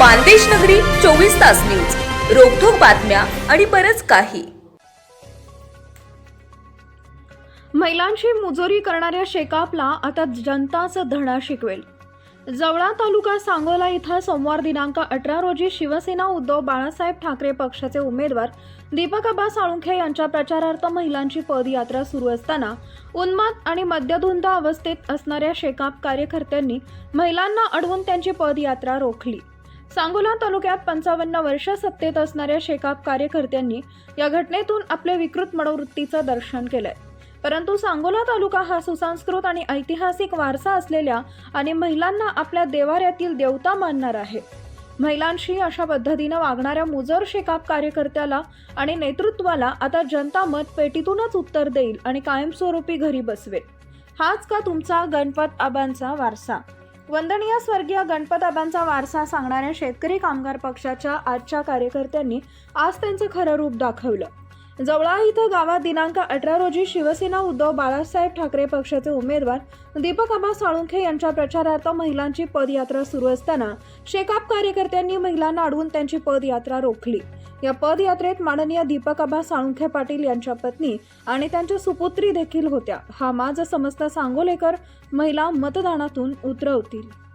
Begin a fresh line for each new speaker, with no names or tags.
मानदेश नगरी चोवीस तास न्यूज. रोखोक बातम्या आणि बरच काही.
महिलांची मुजोरी करणाऱ्या शेकापला आता जनताच धडा शिकवेल. जवळा तालुका सांगोला इथं सोमवार दिनांक अठरा रोजी शिवसेना उद्धव बाळासाहेब ठाकरे पक्षाचे उमेदवार दीपक अब्बा साळुंखे यांच्या प्रचारार्थ महिलांची पदयात्रा सुरू असताना उन्माद आणि मद्यधुंद अवस्थेत असणाऱ्या शेकाप कार्यकर्त्यांनी महिलांना अडवून त्यांची पदयात्रा रोखली. सांगोला तालुक्यात पंचावन्न वर्ष सत्तेत असणाऱ्या शेकाप कार्यकर्त्यांनी या घटनेतून आपले विकृत मनोवृत्तीचं दर्शन केलंय. परंतु सांगोला तालुका हा सुसंस्कृत आणि ऐतिहासिक वारसा असलेल्या आणि महिलांना आपल्या देवाऱ्यातील देवता मानणार आहे. महिलांशी अशा पद्धतीनं वागणाऱ्या मुजर शेकाप कार्यकर्त्याला आणि नेतृत्वाला आता जनता मत पेटीतूनच उत्तर देईल आणि कायमस्वरूपी घरी बसवेल. हाच का तुमचा गणपत आबांचा वारसा? वंदनीय स्वर्गीय गणपत आबांचा वारसा सांगणाऱ्या शेतकरी कामगार पक्षाच्या आजच्या कार्यकर्त्यांनी आज त्यांचं खरं रूप दाखवलं. जवळा इथं गावात दिनांक अठरा रोजी शिवसेना उद्धव बाळासाहेब ठाकरे पक्षाचे उमेदवार दीपक आबा साळुंखे यांच्या प्रचारार्थ महिलांची पदयात्रा सुरू असताना शेकाप कार्यकर्त्यांनी महिलांना अडवून त्यांची पदयात्रा रोखली. या पदयात्रेत माननीय दीपक आबा साळुंखे पाटील यांच्या पत्नी आणि त्यांच्या सुपुत्री देखील होत्या. हा माझ समस्त सांगोलेकर महिला मतदानातून उतरवतील.